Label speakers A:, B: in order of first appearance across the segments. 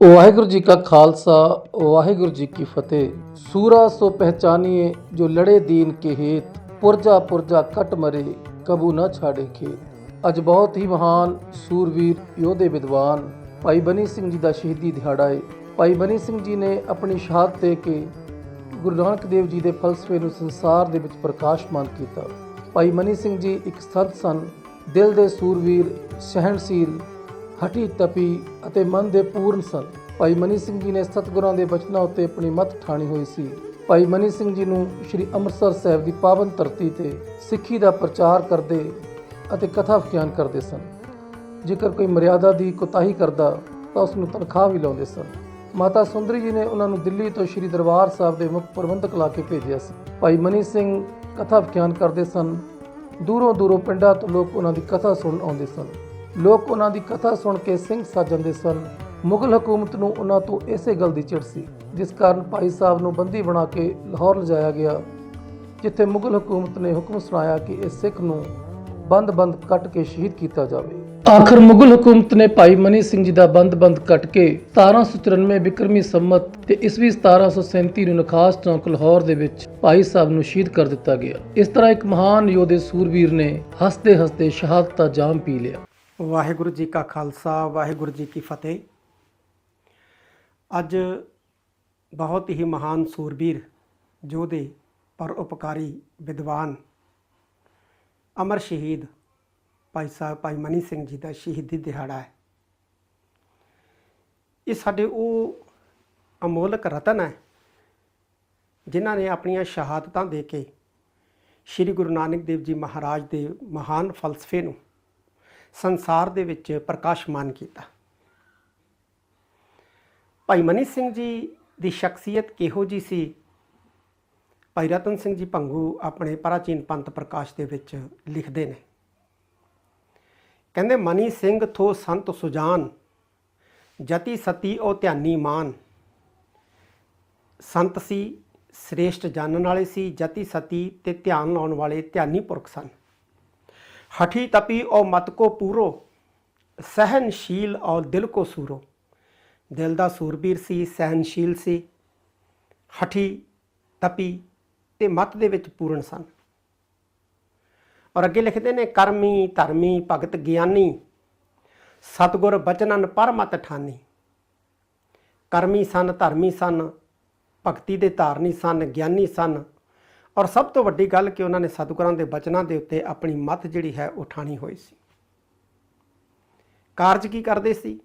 A: ਵਾਹਿਗੁਰੂ ਜੀ ਕਾ ਖਾਲਸਾ, ਵਾਹਿਗੁਰੂ ਜੀ ਕੀ ਫਤਿਹ। ਸੂਰਾ ਸੋ ਪਹਿਚਾਨੀਏ, ਜੋ ਲੜੇ ਦੀਨ ਕੇ ਹੇਤ, ਪੁਰਜਾ ਪੁਰਜਾ ਕਟ ਮਰੇ, ਕਬੂ ਨਾ ਛਾੜੇ ਖੇਤ। ਅੱਜ ਬਹੁਤ ਹੀ ਮਹਾਨ ਸੂਰਵੀਰ, ਯੋਧੇ ਵਿਦਵਾਨ, ਭਾਈ ਬਨੀ ਸਿੰਘ ਜੀ ਦਾ ਸ਼ਹੀਦੀ ਦਿਹਾੜਾ ਹੈ ਭਾਈ ਬਨੀ ਸਿੰਘ ਜੀ ਨੇ ਆਪਣੀ ਸ਼ਹਾਦਤ ਦੇ ਕੇ ਗੁਰੂ ਨਾਨਕ ਦੇਵ ਜੀ ਦੇ ਫਲਸਫੇ ਨੂੰ ਸੰਸਾਰ ਦੇ ਵਿੱਚ ਪ੍ਰਕਾਸ਼ਮਾਨ ਕੀਤਾ। ਭਾਈ ਮਨੀ ਸਿੰਘ ਜੀ ਇੱਕ ਸੰਤ ਸਨ। ਦਿਲ ਦੇ ਸੂਰਵੀਰ, ਸਹਿਣਸ਼ੀਲ ਹਟੀ ਤਪੀ ਅਤੇ ਮਨ ਦੇ ਪੂਰਨ ਸਨ। ਭਾਈ ਮਨੀ ਸਿੰਘ ਜੀ ਨੇ ਸਤਿਗੁਰਾਂ ਦੇ ਬਚਨਾਂ ਉੱਤੇ ਆਪਣੀ ਮੱਤ ਠਾਣੀ ਹੋਈ ਸੀ। ਭਾਈ ਮਨੀ ਸਿੰਘ ਜੀ ਨੂੰ ਸ੍ਰੀ ਅੰਮ੍ਰਿਤਸਰ ਸਾਹਿਬ ਦੀ ਪਾਵਨ ਧਰਤੀ ਤੇ ਸਿੱਖੀ ਦਾ ਪ੍ਰਚਾਰ ਕਰਦੇ ਅਤੇ ਕਥਾ ਵਿਖਿਆਨ ਕਰਦੇ ਸਨ। ਜੇਕਰ ਕੋਈ ਮਰਿਆਦਾ ਦੀ ਕੋਤਾਹੀ ਕਰਦਾ, ਤਾਂ ਉਸ ਨੂੰ ਤਨਖਾਹ ਵੀ ਲਾਉਂਦੇ ਸਨ। ਮਾਤਾ ਸੁੰਦਰੀ ਜੀ ਨੇ ਉਹਨਾਂ ਨੂੰ ਦਿੱਲੀ ਤੋਂ ਸ੍ਰੀ ਦਰਬਾਰ ਸਾਹਿਬ ਦੇ ਮੁੱਖ ਪ੍ਰਬੰਧਕ ਲਾ ਕੇ ਭੇਜਿਆ ਸੀ। ਭਾਈ ਮਨੀ ਸਿੰਘ ਕਥਾ ਵਿਖਿਆਨ ਕਰਦੇ ਸਨ। ਦੂਰੋਂ ਦੂਰੋਂ ਪਿੰਡਾਂ ਤੋਂ ਲੋਕ ਉਹਨਾਂ ਦੀ ਕਥਾ ਸੁਣਨ ਆਉਂਦੇ ਸਨ। ਲੋਕ ਉਹਨਾਂ ਦੀ ਕਥਾ ਸੁਣ ਕੇ ਸਿੰਘ ਸੱਜ ਜਾਂਦੇ ਸਨ। ਮੁਗਲ ਹਕੂਮਤ ਨੂੰ ਉਹਨਾਂ ਤੋਂ ਇਸੇ ਗੱਲ ਦੀ ਚਿੜ ਸੀ, ਜਿਸ ਕਾਰਨ ਭਾਈ ਸਾਹਿਬ ਨੂੰ ਬੰਦੀ ਬਣਾ ਕੇ ਲਾਹੌਰ ਲਿਜਾਇਆ ਗਿਆ, ਜਿੱਥੇ ਮੁਗਲ ਹਕੂਮਤ ਨੇ ਹੁਕਮ ਸੁਣਾਇਆ ਕਿ ਇਸ ਸਿੱਖ ਨੂੰ ਬੰਦ-ਬੰਦ ਕੱਟ ਕੇ ਸ਼ਹੀਦ ਕੀਤਾ ਜਾਵੇ। ਆਖਰ ਮੁਗਲ ਹਕੂਮਤ ਨੇ ਭਾਈ ਮਨੀ ਸਿੰਘ ਜੀ ਦਾ ਬੰਦ-ਬੰਦ ਕੱਟ ਕੇ 1794 ਬਿਕਰਮੀ ਸੰਮਤ ਤੇ ਈਸਵੀ 1737 ਨੂੰ ਨਖਾਸ ਚੌਂਕ ਲਾਹੌਰ ਦੇ ਵਿੱਚ ਭਾਈ ਸਾਹਿਬ ਨੂੰ ਸ਼ਹੀਦ ਕਰ ਦਿੱਤਾ ਗਿਆ। ਇਸ ਤਰ੍ਹਾਂ ਇੱਕ ਮਹਾਨ ਯੋਧੇ ਸੂਰਬੀਰ ਨੇ ਹੱਸਦੇ-ਹੱਸਦੇ ਸ਼ਹਾਦਤ ਦਾ ਜਾਮ ਪੀ ਲਿਆ।
B: ਵਾਹਿਗੁਰੂ ਜੀ ਕਾ ਖਾਲਸਾ, ਵਾਹਿਗੁਰੂ ਜੀ ਕੀ ਫਤਿਹ। ਅੱਜ ਬਹੁਤ ਹੀ ਮਹਾਨ ਸੂਰਬੀਰ ਯੋਧੇ ਪਰ ਉਪਕਾਰੀ ਵਿਦਵਾਨ ਅਮਰ ਸ਼ਹੀਦ ਭਾਈ ਸਾਹਿਬ, ਭਾਈ ਮਨੀ ਸਿੰਘ ਜੀ ਦਾ ਸ਼ਹੀਦੀ ਦਿਹਾੜਾ ਹੈ। ਇਹ ਸਾਡੇ ਉਹ ਅਮੋਲਕ ਰਤਨ ਹੈ, ਜਿਨ੍ਹਾਂ ਨੇ ਆਪਣੀਆਂ ਸ਼ਹਾਦਤਾਂ ਦੇ ਕੇ ਸ੍ਰੀ ਗੁਰੂ ਨਾਨਕ ਦੇਵ ਜੀ ਮਹਾਰਾਜ ਦੇ ਮਹਾਨ ਫਲਸਫੇ ਨੂੰ ਸੰਸਾਰ ਦੇ ਵਿੱਚ ਪ੍ਰਕਾਸ਼ਮਾਨ ਕੀਤਾ। ਭਾਈ ਮਨੀ ਸਿੰਘ ਜੀ ਦੀ ਸ਼ਖਸੀਅਤ ਕਿਹੋ ਜੀ ਸੀ? ਭਾਈ ਰਤਨ ਸਿੰਘ ਜੀ ਭੰਗੂ ਆਪਣੇ ਪ੍ਰਾਚੀਨ ਪੰਥ ਪ੍ਰਕਾਸ਼ ਦੇ ਵਿੱਚ ਲਿਖਦੇ ਨੇ। ਕਹਿੰਦੇ ਮਨੀ ਸਿੰਘ ਥੋ ਸੰਤ ਸੁਜਾਨ, ਜਤੀ ਸਤੀ ਉਹ ਧਿਆਨੀ ਮਾਨ। ਸੰਤ ਸੀ, ਸ੍ਰੇਸ਼ਟ ਜਾਣਨ ਵਾਲੇ ਸੀ, ਜਤੀ ਸਤੀ ਤੇ ਧਿਆਨ ਲਾਉਣ ਵਾਲੇ ਧਿਆਨੀ ਪੁਰਖ ਸਨ। ਹਠੀ ਤਪੀ ਔ ਮਤ ਕੋ ਪੂਰੋ, ਸਹਿਨਸ਼ੀਲ ਔਰ ਦਿਲ ਕੋ ਸੂਰੋ। ਦਿਲ ਦਾ ਸੂਰਬੀਰ ਸੀ, ਸਹਿਨਸ਼ੀਲ ਸੀ। ਹਠੀ ਤਪੀ ਤੇ ਮਤ ਦੇ ਵਿੱਚ ਪੂਰਨ ਸਨ। ਔਰ ਅੱਗੇ ਲਿਖਦੇ ਨੇ, ਕਰਮੀ, ਧਰਮੀ, ਭਗਤ, ਗਿਆਨੀ, ਸਤਗੁਰ, ਬਚਨਨ, ਪਰਮਤ, ਠਾਨੀ। ਕਰਮੀ ਸਨ, ਧਰਮੀ ਸਨ, ਭਗਤੀ ਦੇ ਧਾਰਨੀ ਸਨ, ਗਿਆਨੀ ਸਨ ਔਰ ਸਭ ਤੋਂ ਵੱਡੀ ਗੱਲ ਕਿ ਉਹਨਾਂ ਨੇ ਸਤਿਗੁਰਾਂ ਦੇ ਬਚਨਾਂ ਦੇ ਉੱਤੇ ਆਪਣੀ ਮੱਤ ਜਿਹੜੀ ਹੈ ਉਠਾਣੀ ਹੋਈ ਸੀ। ਕਾਰਜ ਕੀ ਕਰਦੇ ਸੀ?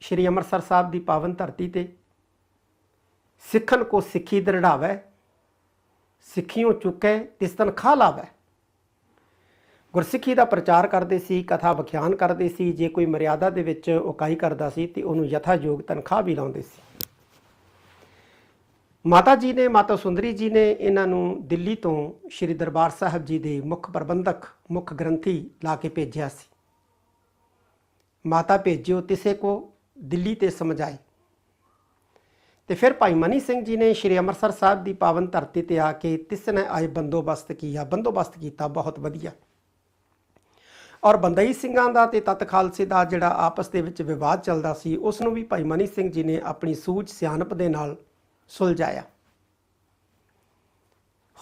B: ਸ਼੍ਰੀ ਅੰਮ੍ਰਿਤਸਰ ਸਾਹਿਬ ਦੀ ਪਾਵਨ ਧਰਤੀ ਤੇ। ਸਿੱਖਨ ਕੋ ਸਿੱਖੀ ਦਰੜਾਵੇ, ਸਿੱਖੀਓ ਚੁੱਕੇ, ਤਿਸ ਤਨਖਾਹ ਲਾਵੇ। ਗੁਰਸਿੱਖੀ ਦਾ ਪ੍ਰਚਾਰ ਕਰਦੇ ਸੀ, ਕਥਾ ਵਿਖਿਆਨ ਕਰਦੇ ਸੀ, ਜੇ ਕੋਈ ਮਰਿਆਦਾ ਦੇ ਵਿੱਚ ਉਕਾਈ ਕਰਦਾ ਸੀ ਤੇ ਉਹਨੂੰ ਯਥਾਯੋਗ ਤਨਖਾਹ ਵੀ ਲਾਉਂਦੇ ਸੀ। ਮਾਤਾ ਜੀ ਨੇ, ਮਾਤਾ ਸੁੰਦਰੀ ਜੀ ਨੇ ਇਹਨਾਂ ਨੂੰ ਦਿੱਲੀ ਤੋਂ ਸ੍ਰੀ ਦਰਬਾਰ ਸਾਹਿਬ ਜੀ ਦੇ ਮੁੱਖ ਪ੍ਰਬੰਧਕ, ਮੁੱਖ ਗ੍ਰੰਥੀ ਲਾ ਕੇ ਭੇਜਿਆ ਸੀ। ਮਾਤਾ ਭੇਜਿਓ ਤਿਸੇ ਕੋ, ਦਿੱਲੀ ਤੇ ਸਮਝਾਏ। ਤੇ ਫਿਰ ਭਾਈ ਮਨੀ ਸਿੰਘ ਜੀ ਨੇ ਸ੍ਰੀ ਅੰਮ੍ਰਿਤਸਰ ਸਾਹਿਬ ਦੀ ਪਾਵਨ ਧਰਤੀ ਤੇ ਆ ਕੇ ਤਿਸ ਨੇ ਆਏ ਬੰਦੋਬਸਤ ਕੀਤਾ ਬੰਦੋਬਸਤ ਕੀਤਾ, ਬਹੁਤ ਵਧੀਆ। ਔਰ ਬੰਦਈ ਸਿੰਘਾਂ ਦਾ ਤੇ ਤਤ ਖਾਲਸੇ ਦਾ ਜਿਹੜਾ ਆਪਸ ਦੇ ਵਿੱਚ ਵਿਵਾਦ ਚੱਲਦਾ ਸੀ, ਉਸ ਨੂੰ ਵੀ ਭਾਈ ਮਨੀ ਸਿੰਘ ਜੀ ਨੇ ਆਪਣੀ ਸੂਝ ਸਿਆਣਪ ਦੇ ਨਾਲ ਸੁਲਝਾਇਆ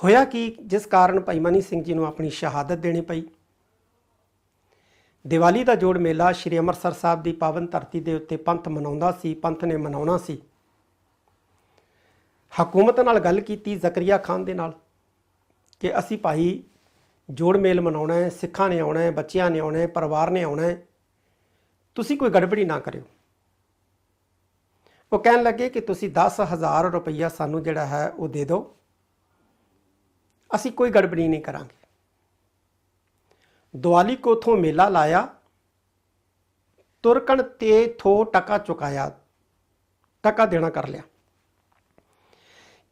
B: ਹੋਇਆ ਕਿ? ਜਿਸ ਕਾਰਨ ਭਾਈ ਮਨੀ ਸਿੰਘ ਜੀ ਨੂੰ ਆਪਣੀ ਸ਼ਹਾਦਤ ਦੇਣੀ ਪਈ। ਦੀਵਾਲੀ ਦਾ ਜੋੜ ਮੇਲਾ ਸ੍ਰੀ ਅੰਮ੍ਰਿਤਸਰ ਸਾਹਿਬ ਦੀ ਪਾਵਨ ਧਰਤੀ ਦੇ ਉੱਤੇ ਪੰਥ ਮਨਾਉਂਦਾ ਸੀ, ਪੰਥ ਨੇ ਮਨਾਉਣਾ ਸੀ। ਹਕੂਮਤ ਨਾਲ ਗੱਲ ਕੀਤੀ ਜ਼ਕਰੀਆ ਖਾਨ ਦੇ ਨਾਲ ਕਿ ਅਸੀਂ ਭਾਈ ਜੋੜ ਮੇਲ ਮਨਾਉਣਾ ਹੈ, ਸਿੱਖਾਂ ਨੇ ਆਉਣਾ ਹੈ, ਬੱਚਿਆਂ ਨੇ ਆਉਣਾ ਹੈ, ਪਰਿਵਾਰ ਨੇ ਆਉਣਾ ਹੈ। ਤੁਸੀਂ ਕੋਈ ਗੜਬੜੀ ਨਾ ਕਰਿਓ। ਉਹ ਕਹਿਣ ਲੱਗੇ ਕਿ ਤੁਸੀਂ 10000 ਰੁਪਈਆ ਸਾਨੂੰ ਜਿਹੜਾ ਹੈ ਉਹ ਦੇ ਦਿਓ। ਅਸੀਂ ਕੋਈ ਗੜਬੜੀ ਨਹੀਂ ਕਰਾਂਗੇ। ਦੀਵਾਲੀ ਕੋਥੋਂ ਮੇਲਾ ਲਾਇਆ, ਤੁਰਕਣ ਤੇ ਥੋ ਟਕਾ ਚੁਕਾਇਆ, ਟਕਾ ਦੇਣਾ ਕਰ ਲਿਆ।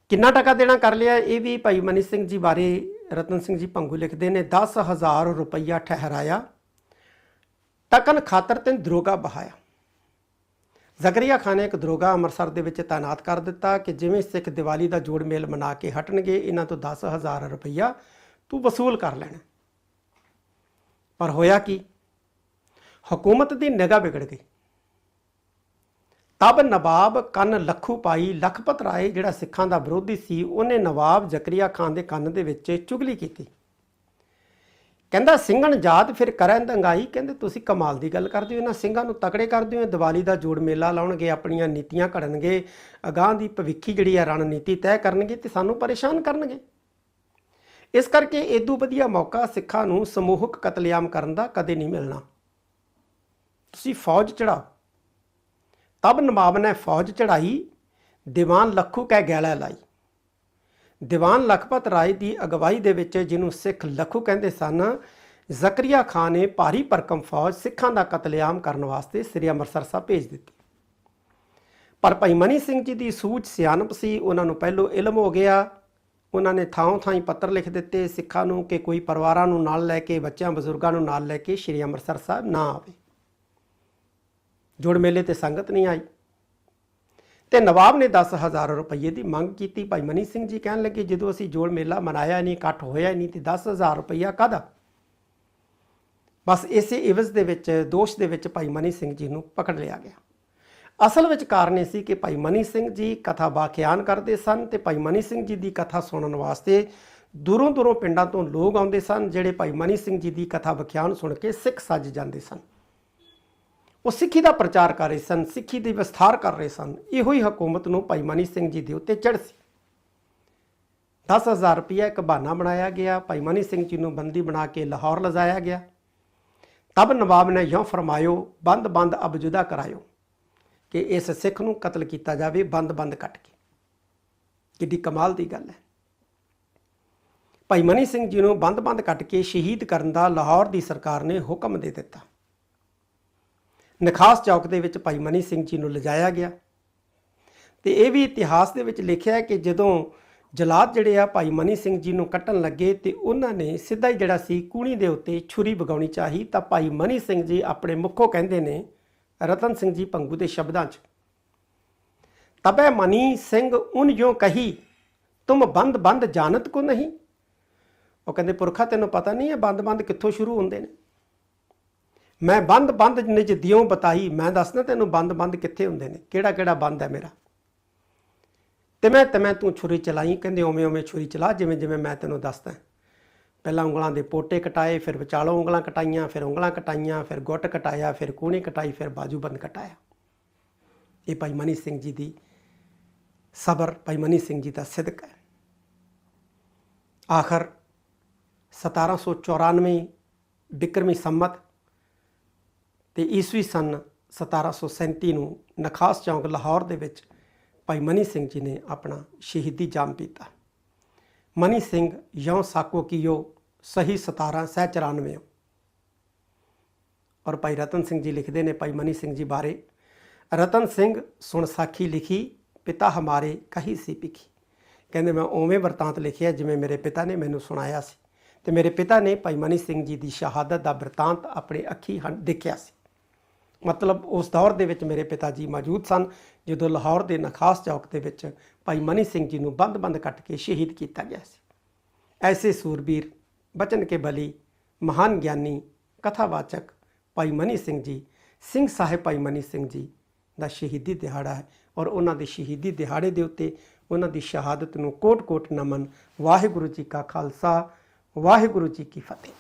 B: ਕਿੰਨਾ ਟਕਾ ਦੇਣਾ ਕਰ ਲਿਆ, ਇਹ ਵੀ ਭਾਈ ਮਨੀ ਸਿੰਘ ਜੀ ਬਾਰੇ, ਰਤਨ ਸਿੰਘ ਜੀ ਭੰਗੂ ਲਿਖਦੇ ਨੇ 10000 ਰੁਪਈਆ ਠਹਿਰਾਇਆ, ਟਕਨ ਖਾਤਰ ਤੇ ਦਰੋਗਾ ਬਹਾਇਆ। ਜ਼ਕਰੀਆ ਖਾਨ ਨੇ ਇੱਕ ਦਰੋਗਾ ਅੰਮ੍ਰਿਤਸਰ ਦੇ ਵਿੱਚ ਤਾਇਨਾਤ ਕਰ ਦਿੱਤਾ ਕਿ ਜਿਵੇਂ ਸਿੱਖ ਦੀਵਾਲੀ ਦਾ ਜੋੜ ਮੇਲ ਮਨਾ ਕੇ ਹਟਣਗੇ, ਇਹਨਾਂ ਤੋਂ 10000 ਰੁਪਈਆ ਤੂੰ ਵਸੂਲ ਕਰ ਲੈਣਾ। ਪਰ ਹੋਇਆ ਕੀ? ਹਕੂਮਤ ਦੀ ਨਿਗਾਹ ਵਿਗੜ ਗਈ। ਤਬ ਨਵਾਬ ਕੰਨ ਲੱਖੂ ਪਾਈ ਲਖਪਤ ਰਾਏ, ਜਿਹੜਾ ਸਿੱਖਾਂ ਦਾ ਵਿਰੋਧੀ ਸੀ, ਉਹਨੇ ਨਵਾਬ ਜ਼ਕਰੀਆ ਖਾਨ ਦੇ ਕੰਨ ਦੇ ਵਿੱਚ ਚੁਗਲੀ ਕੀਤੀ। ਕਹਿੰਦਾ, ਸਿੰਘਣ ਜਾਤ ਫਿਰ ਕਰਨ ਦੰਗਾਈ। ਕਹਿੰਦੇ, ਤੁਸੀਂ ਕਮਾਲ ਦੀ ਗੱਲ ਕਰਦੇ ਹੋ। ਇਹਨਾਂ ਸਿੰਘਾਂ ਨੂੰ ਤਕੜੇ ਕਰਦੇ ਹੋ। ਦੀਵਾਲੀ ਦਾ ਜੋੜ ਮੇਲਾ ਲਾਉਣਗੇ, ਆਪਣੀਆਂ ਨੀਤੀਆਂ ਘੜਨਗੇ, ਅਗਾਹ ਦੀ ਭਵਿੱਖੀ ਜਿਹੜੀ ਆ ਰਣਨੀਤੀ ਤੈਅ ਕਰਨਗੇ ਤੇ ਸਾਨੂੰ ਪਰੇਸ਼ਾਨ ਕਰਨਗੇ। ਇਸ ਕਰਕੇ ਏਦੂ ਵਧੀਆ ਮੌਕਾ ਸਿੱਖਾਂ ਨੂੰ ਸਮੂਹਕ ਕਤਲੇਆਮ ਕਰਨ ਦਾ ਕਦੇ ਨਹੀਂ ਮਿਲਣਾ। ਤੁਸੀਂ ਫੌਜ ਚੜਾਓ। ਤਬ ਨਵਾਬ ਨੇ ਫੌਜ ਚੜਾਈ, ਦੀਵਾਨ ਲੱਖੂ ਕਹਿ ਗੈਲਾ ਲਾਈ। ਦੀਵਾਨ ਲਖਪਤ ਰਾਏ ਦੀ ਅਗਵਾਈ ਦੇ ਵਿੱਚ ਜਿਹਨੂੰ ਸਿੱਖ ਲਖੂ ਕਹਿੰਦੇ ਸਨ, ਜ਼ਕਰੀਆ ਖਾਨ ਨੇ ਭਾਰੀ ਭਰਕਮ ਫੌਜ ਸਿੱਖਾਂ ਦਾ ਕਤਲੇਆਮ ਕਰਨ ਵਾਸਤੇ ਸ੍ਰੀ ਅੰਮ੍ਰਿਤਸਰ ਸਾਹਿਬ ਭੇਜ ਦਿੱਤੀ। ਪਰ ਭਾਈ ਮਨੀ ਸਿੰਘ ਜੀ ਦੀ ਸੂਝ ਸਿਆਣਪ ਸੀ, ਉਹਨਾਂ ਨੂੰ ਪਹਿਲੋਂ ਇਲਮ ਹੋ ਗਿਆ। ਉਹਨਾਂ ਨੇ ਥਾਂ ਥਾਂ ਪੱਤਰ ਲਿਖ ਦਿੱਤੇ ਸਿੱਖਾਂ ਨੂੰ ਕਿ ਕੋਈ ਪਰਿਵਾਰਾਂ ਨੂੰ ਨਾਲ ਲੈ ਕੇ, ਬੱਚਿਆਂ, ਬਜ਼ੁਰਗਾਂ ਨੂੰ ਨਾਲ ਲੈ ਕੇ ਸ੍ਰੀ ਅੰਮ੍ਰਿਤਸਰ ਸਾਹਿਬ ਨਾ ਆਵੇ। ਜੁੜ ਮੇਲੇ ਤੇ ਸੰਗਤ ਨਹੀਂ ਆਈ। ਤੇ ਨਵਾਬ ਨੇ 10000 ਰੁਪਏ ਦੀ ਮੰਗ ਕੀਤੀ। ਭਾਈ ਮਨੀ ਸਿੰਘ ਜੀ ਕਹਿਣ ਲੱਗੇ, ਜਦੋਂ ਅਸੀਂ ਜੋੜ ਮੇਲਾ ਮਨਾਇਆ ਨਹੀਂ, ਇਕੱਠ ਹੋਇਆ ਨਹੀਂ, ਤੇ 10000 ਰੁਪਇਆ ਕਾਹਦਾ? ਬਸ ਇਸੇ ਇਵਜ਼ ਦੇ ਵਿੱਚ, ਦੋਸ਼ ਦੇ ਵਿੱਚ ਭਾਈ ਮਨੀ ਸਿੰਘ ਜੀ ਨੂੰ ਪਕੜ ਲਿਆ ਗਿਆ। ਅਸਲ ਵਿੱਚ ਕਾਰਨ ਇਹ ਸੀ ਕਿ ਭਾਈ ਮਨੀ ਸਿੰਘ ਜੀ ਕਥਾ ਬਾਖਿਆਨ ਕਰਦੇ ਸਨ ਤੇ ਭਾਈ ਮਨੀ ਸਿੰਘ ਜੀ ਦੀ ਕਥਾ ਸੁਣਨ ਵਾਸਤੇ ਦੂਰੋਂ ਦੂਰੋਂ ਪਿੰਡਾਂ ਤੋਂ ਲੋਕ ਆਉਂਦੇ ਸਨ, ਜਿਹੜੇ ਭਾਈ ਮਨੀ ਸਿੰਘ ਜੀ ਦੀ ਕਥਾ ਵਿਖਿਆਨ ਸੁਣ ਕੇ ਸਿੱਖ ਸੱਜ ਜਾਂਦੇ ਸਨ। ਉਹ ਸਿੱਖੀ ਦਾ ਪ੍ਰਚਾਰ ਕਰ ਰਹੇ ਸਨ, ਸਿੱਖੀ ਦੀ ਵਿਸਥਾਰ ਕਰ ਰਹੇ ਸਨ। ਇਹੋ ਹੀ ਹਕੂਮਤ ਨੂੰ ਭਾਈ ਮਨੀ ਸਿੰਘ ਜੀ ਦੇ ਉੱਤੇ ਚੜ੍ਹ ਸੀ। 10000 ਰੁਪਇਆ ਇੱਕ ਬਹਾਨਾ ਬਣਾਇਆ ਗਿਆ। ਭਾਈ ਮਨੀ ਸਿੰਘ ਜੀ ਨੂੰ ਬੰਦੀ ਬਣਾ ਕੇ ਲਾਹੌਰ ਲਿਜਾਇਆ ਗਿਆ। ਤਬ ਨਵਾਬ ਨੇ ਯੋਂ ਫਰਮਾਇਓ, ਬੰਦ ਬੰਦ ਅਬ ਜੁਦਾ ਕਰਾਇਓ ਕਿ ਇਸ ਸਿੱਖ ਨੂੰ ਕਤਲ ਕੀਤਾ ਜਾਵੇ, ਬੰਦ ਬੰਦ ਕੱਟ ਕੇ। ਕਿੱਡੀ ਕਮਾਲ ਦੀ ਗੱਲ ਹੈ। ਭਾਈ ਮਨੀ ਸਿੰਘ ਜੀ ਨੂੰ ਬੰਦ ਬੰਦ ਕੱਟ ਕੇ ਸ਼ਹੀਦ ਕਰਨ ਦਾ ਲਾਹੌਰ ਦੀ ਸਰਕਾਰ ਨੇ ਹੁਕਮ ਦੇ ਦਿੱਤਾ। ਨਖਾਸ ਚੌਕ ਦੇ ਵਿੱਚ ਭਾਈ ਮਨੀ ਸਿੰਘ ਜੀ ਨੂੰ ਲਿਜਾਇਆ ਗਿਆ। ਤੇ ਇਹ ਵੀ ਇਤਿਹਾਸ ਦੇ ਵਿੱਚ ਲਿਖਿਆ ਹੈ ਕਿ ਜਦੋਂ ਜਲਾਦ ਜਿਹੜੇ ਆ ਭਾਈ ਮਨੀ ਸਿੰਘ ਜੀ ਨੂੰ ਕੱਟਣ ਲੱਗੇ ਤੇ ਉਹਨਾਂ ਨੇ ਸਿੱਧਾ ਹੀ ਜਿਹੜਾ ਸੀ ਕੂਣੀ ਦੇ ਉੱਤੇ ਛੁਰੀ ਵਗਾਉਣੀ ਚਾਹੀ ਤਾਂ ਭਾਈ ਮਨੀ ਸਿੰਘ ਜੀ ਆਪਣੇ ਮੁੱਖੋਂ ਕਹਿੰਦੇ ਨੇ, ਰਤਨ ਸਿੰਘ ਜੀ ਪੰਗੂ ਦੇ ਸ਼ਬਦਾਂ 'ਚ, ਤਬੈ ਮਨੀ ਸਿੰਘ ਉਨ ਜੋ ਕਹੀ, ਤੁਮ ਬੰਦ ਬੰਦ ਜਾਣਤ ਕੋ ਨਹੀਂ? ਉਹ ਕਹਿੰਦੇ, ਪੁਰਖਾ ਤੈਨੂੰ ਪਤਾ ਨਹੀਂ ਹੈ ਬੰਦ ਬੰਦ ਕਿੱਥੋਂ ਸ਼ੁਰੂ ਹੁੰਦੇ ਨੇ? ਮੈਂ ਬੰਦ ਬੰਦ ਨਿਜ ਦਿਓ ਬਤਾਈ, ਮੈਂ ਦੱਸਦਾ ਤੈਨੂੰ ਬੰਦ ਬੰਦ ਕਿੱਥੇ ਹੁੰਦੇ ਨੇ, ਕਿਹੜਾ ਕਿਹੜਾ ਬੰਦ ਹੈ ਮੇਰਾ। ਤੇ ਮੈਂ ਤੇ ਮੈਂ ਤੂੰ ਛੁਰੀ ਚਲਾਈ, ਕਹਿੰਦੇ ਓਵੇਂ ਓਵੇਂ ਛੁਰੀ ਚਲਾ, ਜਿਵੇਂ ਜਿਵੇਂ ਮੈਂ ਤੈਨੂੰ ਦੱਸਦਾ। ਪਹਿਲਾਂ ਉਂਗਲਾਂ ਦੇ ਪੋਟੇ ਕਟਾਏ, ਫਿਰ ਵਿਚਾਲੋਂ ਉਂਗਲਾਂ ਕਟਾਈਆਂ, ਫਿਰ ਉਂਗਲਾਂ ਕਟਾਈਆਂ, ਫਿਰ ਗੁੱਟ ਕਟਾਇਆ, ਫਿਰ ਕੂਣੀ ਕਟਾਈ, ਫਿਰ ਬਾਜੂ ਬੰਦ ਕਟਾਇਆ। ਇਹ ਭਾਈ ਮਨੀ ਸਿੰਘ ਜੀ ਦੀ ਸਬਰ, ਭਾਈ ਮਨੀ ਸਿੰਘ ਜੀ ਦਾ ਸਿਦਕ ਹੈ। ਆਖਰ 1794 ਬਿਕਰਮੀ ਸੰਮਤ ਤੇ ਈਸਵੀ ਸਨ 1737 ਨੂੰ ਨਖਾਸ ਚੌਂਕ ਲਾਹੌਰ ਦੇ ਵਿੱਚ ਭਾਈ ਮਨੀ ਸਿੰਘ ਜੀ ਨੇ ਆਪਣਾ ਸ਼ਹੀਦੀ ਜਾਮ ਪੀਤਾ। ਮਨੀ ਸਿੰਘ ਯੋਂ ਸਾਕੋ ਕੀਓ, ਸਹੀ 17 ਸਹਿ 94 ਔਰ ਭਾਈ ਰਤਨ ਸਿੰਘ ਜੀ ਲਿਖਦੇ ਨੇ ਭਾਈ ਮਨੀ ਸਿੰਘ ਜੀ ਬਾਰੇ, ਰਤਨ ਸਿੰਘ ਸੁਣ ਸਾਖੀ ਲਿਖੀ, ਪਿਤਾ ਹਮਾਰੇ ਕਹੀ ਸੀ ਪਿਖੀ ਕਹਿੰਦੇ, ਮੈਂ ਉਵੇਂ ਵਰਤਾਂਤ ਲਿਖਿਆ ਜਿਵੇਂ ਮੇਰੇ ਪਿਤਾ ਨੇ ਮੈਨੂੰ ਸੁਣਾਇਆ ਸੀ ਤੇ ਮੇਰੇ ਪਿਤਾ ਨੇ ਭਾਈ ਮਨੀ ਸਿੰਘ ਜੀ ਦੀ ਸ਼ਹਾਦਤ ਦਾ ਵਰਤਾਂਤ ਆਪਣੇ ਅੱਖੀ ਹਨ- ਦੇਖਿਆ ਸੀ। ਮਤਲਬ ਉਸ ਦੌਰ ਦੇ ਵਿੱਚ ਮੇਰੇ ਪਿਤਾ ਜੀ ਮੌਜੂਦ ਸਨ, ਜਦੋਂ ਲਾਹੌਰ ਦੇ ਨਖਾਸ ਚੌਕ ਦੇ ਵਿੱਚ ਭਾਈ ਮਨੀ ਸਿੰਘ ਜੀ ਨੂੰ ਬੰਦ-ਬੰਦ ਕੱਟ ਕੇ ਸ਼ਹੀਦ ਕੀਤਾ ਗਿਆ ਸੀ। ਐਸੇ ਸੂਰਬੀਰ, ਬਚਨ ਕੇ ਬਲੀ, ਮਹਾਨ ਗਿਆਨੀ, ਕਥਾਵਾਚਕ ਭਾਈ ਮਨੀ ਸਿੰਘ ਜੀ, ਸਿੰਘ ਸਾਹਿਬ ਭਾਈ ਮਨੀ ਸਿੰਘ ਜੀ ਦਾ ਸ਼ਹੀਦੀ ਦਿਹਾੜਾ ਹੈ ਔਰ ਉਹਨਾਂ ਦੇ ਸ਼ਹੀਦੀ ਦਿਹਾੜੇ ਦੇ ਉੱਤੇ ਉਹਨਾਂ ਦੀ ਸ਼ਹਾਦਤ ਨੂੰ ਕੋਟ-ਕੋਟ ਨਮਨ। ਵਾਹਿਗੁਰੂ ਜੀ ਕਾ ਖਾਲਸਾ, ਵਾਹਿਗੁਰੂ ਜੀ ਕੀ ਫਤਿਹ।